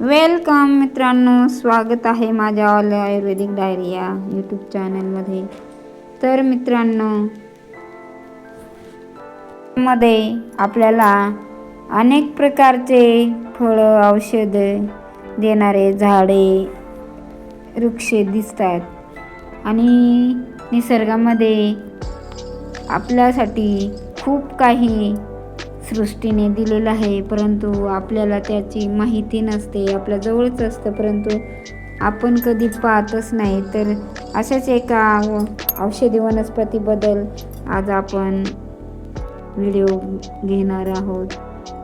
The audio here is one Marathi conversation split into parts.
वेलकम मित्रांनो स्वागत आहे माझ्या ऑल आयुर्वेदिक डायरी या यूट्यूब चॅनलमध्ये. तर मित्रांनो मध्ये आपल्याला अनेक प्रकारचे फळं औषध देणारे झाडे वृक्ष दिसतात. आणि निसर्गामध्ये आपल्यासाठी खूप काही सृष्टीने दिलेलं आहे परंतु आपल्याला त्याची माहिती नसते आपल्या जवळच असतं परंतु आपण कधी पाहतच नाही. तर अशाच एका औषधी वनस्पतीबद्दल आज आपण व्हिडिओ घेणार आहोत.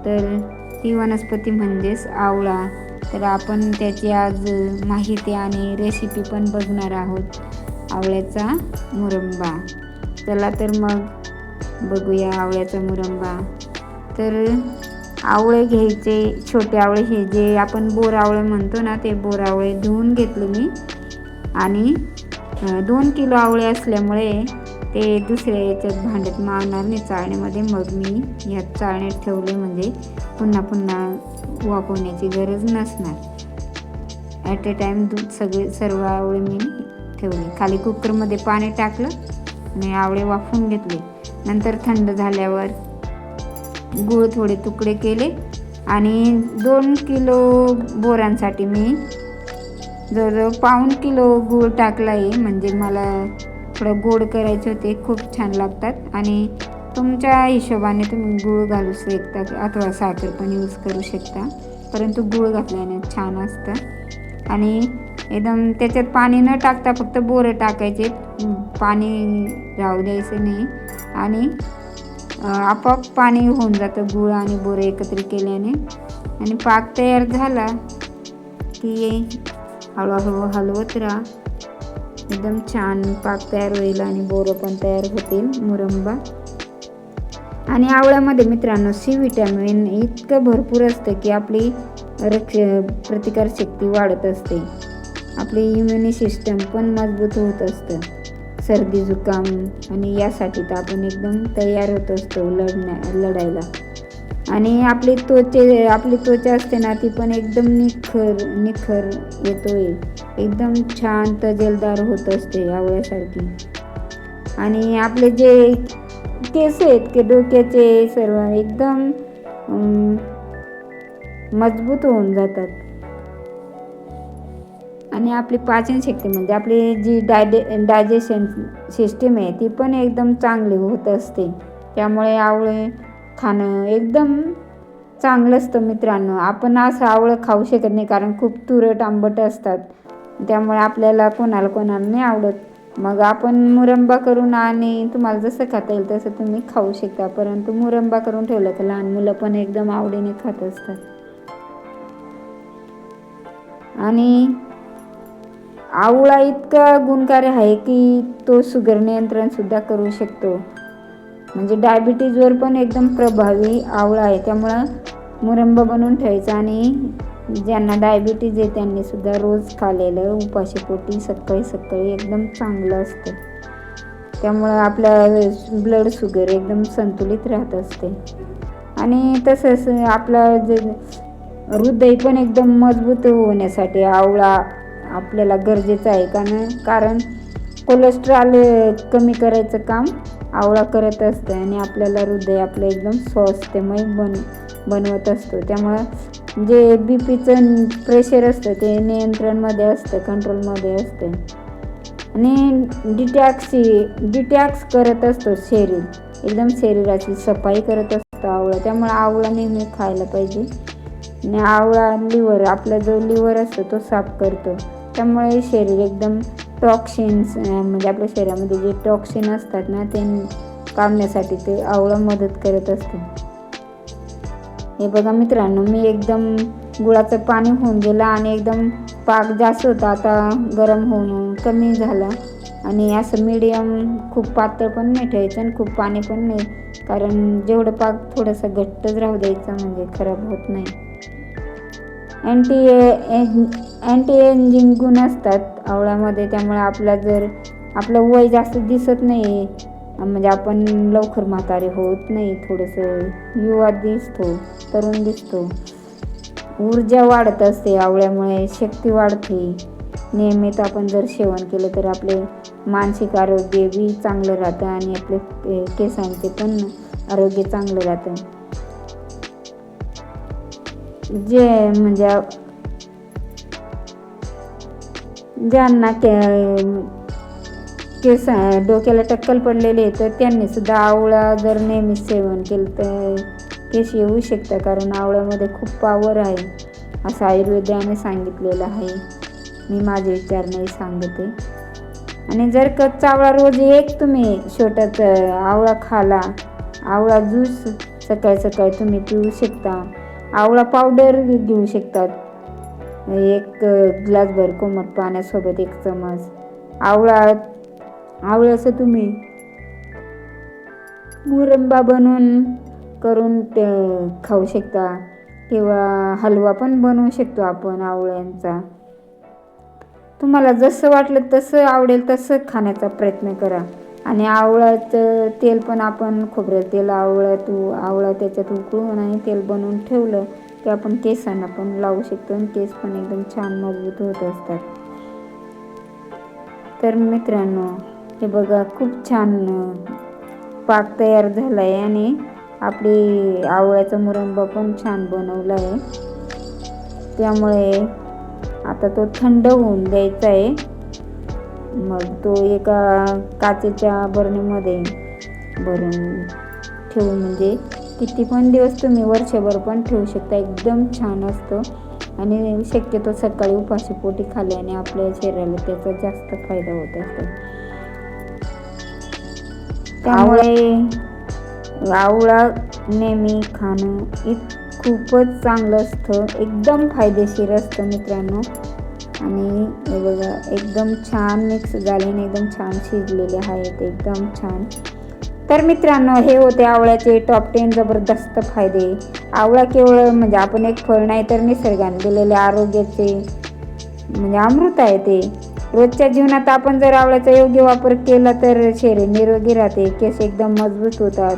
तर ती वनस्पती म्हणजेच आवळा. तर आपण त्याची आज माहिती आणि रेसिपी पण बघणार आहोत. आवळ्याचा मुरंबा. चला तर मग बघूया आवळ्याचा मुरंबा. तर आवळे घ्यायचे छोटे आवळे हे जे आपण बोर आवळे म्हणतो ना ते बोर आवळे धुवून घेतले मी. आणि दोन किलो आवळे असल्यामुळे ते दुसऱ्या याच्यात भांड्यात मावणार नाही. चाळणीमध्ये मग मी ह्यात चाळण्यात ठेवले म्हणजे पुन्हा पुन्हा वापरण्याची गरज नसणार. ॲट अ टाईम दूध सगळे सर्व आवळे मी ठेवले. खाली कुकरमध्ये पाणी टाकलं आणि आवळे वाफवून घेतले. नंतर थंड झाल्यावर गूळ थोडे तुकडे केले आणि दोन किलो बोरांसाठी मी जवळजवळ पाऊण किलो गूळ टाकला आहे. म्हणजे मला थोडं गोड करायचे होते खूप छान लागतात. आणि तुमच्या हिशोबाने तुम्ही गूळ घालू शकता अथवा साखर पण यूज करू शकता. परंतु गूळ घातल्याने छान असतं. आणि एकदम त्याच्यात पाणी न टाकता फक्त बोरं टाकायचे. पाणी राहू द्यायचं नाही. आणि आपोआप पाणी होऊन जातं गुळ आणि बोरं एकत्र केल्याने. आणि पाक तयार झाला की हळूहळू हलवत राहा. एकदम छान पाक तयार होईल आणि बोरं पण तयार होतील मुरंबा. आणि आवळ्यामध्ये मित्रांनो सी विटॅमिन इतकं भरपूर असतं की आपली रक्ष प्रतिकारशक्ती वाढत असते. आपली इम्युनी सिस्टम पण मजबूत होत असतं. सर्दी जुकाम आणि यासाठी तर आपण एकदम तयार होत असतो लढण्या लढायला. आणि आपली त्वचे आपली त्वचा असते ना ती पण एकदम निखर निखर येतोय. एकदम छान तजेलदार होत असते आवळ्यासारखी. आणि आपले जे केस आहेत की डोक्याचे सर्व एकदम मजबूत होऊन जातात. आणि आपली पाचनशक्ती म्हणजे आपली जी डायजे डायजेशन सिस्टीम आहे ती पण एकदम चांगली होत असते. त्यामुळे आवळे खाणं एकदम चांगलं असतं मित्रांनो. आपण असं आवळं खाऊ शकत नाही कारण खूप तुरट आंबट असतात. त्यामुळे आपल्याला कोणाला कोणाला नाही आवडत. मग आपण मुरंबा करून आणि तुम्हाला जसं खाता येईल तसं तुम्ही खाऊ शकता. परंतु मुरंबा करून ठेवलं तर लहान मुलं पण एकदम आवडीने खात असतात. आणि आवळा इतका गुणकारी आहे की तो शुगर नियंत्रणसुद्धा करू शकतो. म्हणजे डायबिटीजवर पण एकदम प्रभावी आवळा आहे. त्यामुळं मुरंबा बनवून ठेवायचा आणि ज्यांना डायबिटीज आहे त्यांनीसुद्धा रोज खालेलं उपाशीपोटी सकाळी सकाळी एकदम चांगलं असतं. त्यामुळं आपलं ब्लड शुगर एकदम संतुलित राहत असते. आणि तसंच आपलं जे हृदय पण एकदम मजबूत होण्यासाठी आवळा आपल्याला गरजेचं आहे. कारण कारण कोलेस्ट्रॉल कमी करायचं काम आवळा करत असतं आणि आपल्याला हृदय आपलं एकदम स्वास्थ्यमय बन बनवत असतो. त्यामुळं जे बी पीचं प्रेशर असतं ते नियंत्रणमध्ये असतं कंट्रोलमध्ये असतं. आणि डिटॅक्सी डिटॅक्स करत असतो शरीर. एकदम शरीराची सफाई करत असतो आवळा. त्यामुळे आवळा नेहमी खायला पाहिजे. आणि आवळा लिव्हर आपला जो लिव्हर असतो तो साफ करतो. त्यामुळे शरीर एकदम टॉक्सिन्स म्हणजे आपल्या शरीरामध्ये जे टॉक्सिन असतात ना ते काढण्यासाठी ते आवळा मदत करत असते. हे बघा मित्रांनो मी एकदम गुळाचं पाणी होऊन गेलं आणि एकदम पाक जास्त होता आता गरम होऊन कमी झाला. आणि असं मीडियम खूप पातळ पण नाही ठेवायचं आणि खूप पाणी पण नाही. कारण जेवढं पाक थोडंसं घट्टच राहू द्यायचं म्हणजे खराब होत नाही. अँटी अँटी एजिंग गुण असतात आवळ्यामध्ये त्यामुळे आपला जर आपलं वय जास्त दिसत नाही म्हणजे आपण लवकर म्हातारे होत नाही थोडंसं युवा दिसतो तरुण दिसतो. ऊर्जा वाढत असते आवळ्यामुळे शक्ती वाढते. नियमित आपण जर सेवन केलं तर आपले मानसिक आरोग्य बी चांगलं राहतं आणि आपले केसांचे पण आरोग्य चांगलं राहतं. जे म्हणजे ज्यांना के केस डोक्याला टक्कल पडलेले आहे तर त्यांनी सुद्धा आवळा जर नेहमी सेवन केलं तर केस येऊ शकतं कारण आवळ्यामध्ये खूप पावर आहे असं आयुर्वेदाने सांगितलेलं आहे. मी माझे विचार नाही सांगते. आणि जर कच्चा आवळा रोज एक तुम्ही छोटाच आवळा खाला आवळा ज्यूस सकाळी सकाळी तुम्ही पिऊ शकता. आवळा पावडर घेऊ शकतात. एक ग्लासभर कोमट पाण्यासोबत एक चमच. आवळा आवळ्याचं तुम्ही मुरंबा बनवून करून ते खाऊ शकता. किंवा हलवा पण बनवू शकतो आपण आवळ्यांचा. तुम्हाला जसं वाटलं तसं आवडेल तसं खाण्याचा प्रयत्न करा. आणि आवळाचं तेल पण आपण खोबरं तेल आवळा तू आवळा त्याच्यात उकळून आणि तेल बनवून ठेवलं की आपण केसांना पण लावू शकतो आणि केस पण एकदम छान मजबूत होत असतात. तर मित्रांनो हे बघा खूप छान पाक तयार झाला आहे आणि आपली आवळ्याचा मुरंबा पण छान बनवला आहे त्यामुळे आता तो थंड होऊन द्यायचा आहे. मग तो एका काचेच्या बरणीमध्ये भरून ठेवू म्हणजे किती पण दिवस तुम्ही वर्षभर पण ठेवू शकता. एकदम छान असतो. आणि शक्यतो सकाळी उपाशी पोटी खाल्ल्याने आपल्या शरीराला त्याचा जास्त फायदा होत असतो. त्यामुळे आवळा नेहमी खाणं इत खूपच चांगलं असतं. एकदम फायदेशीर असतं मित्रांनो. आणि बघा एकदम छान मिक्स झाल्याने एकदम छान शिजलेले आहेत एकदम छान. तर मित्रांनो हे होते आवळ्याचे टॉप टेन जबरदस्त फायदे. आवळा केवळ म्हणजे आपण एक फळ नाही तर निसर्गाने दिलेले आरोग्याचे म्हणजे अमृत आहे ते. रोजच्या जीवनात आपण जर आवळ्याचा योग्य वापर केला तर शरीर निरोगी राहते केस एकदम मजबूत होतात.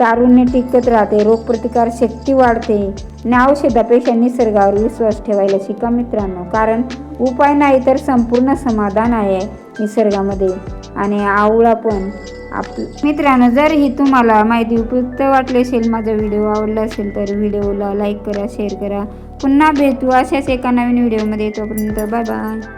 तारुण्य टिकत राहते रोगप्रतिकार शक्ती वाढते. आणि औषधापेक्षा निसर्गावर विश्वास ठेवायला शिका मित्रांनो. कारण उपाय नाही तर संपूर्ण समाधान आहे निसर्गामध्ये. आणि आवळा पण. आप मित्रांनो जर ही तुम्हाला माहिती उपयुक्त वाटली असेल माझा व्हिडिओ आवडला असेल तर व्हिडिओला लाईक करा शेअर करा. पुन्हा भेटू अशाच एका नवीन व्हिडिओमध्ये. तोपर्यंत बाय बाय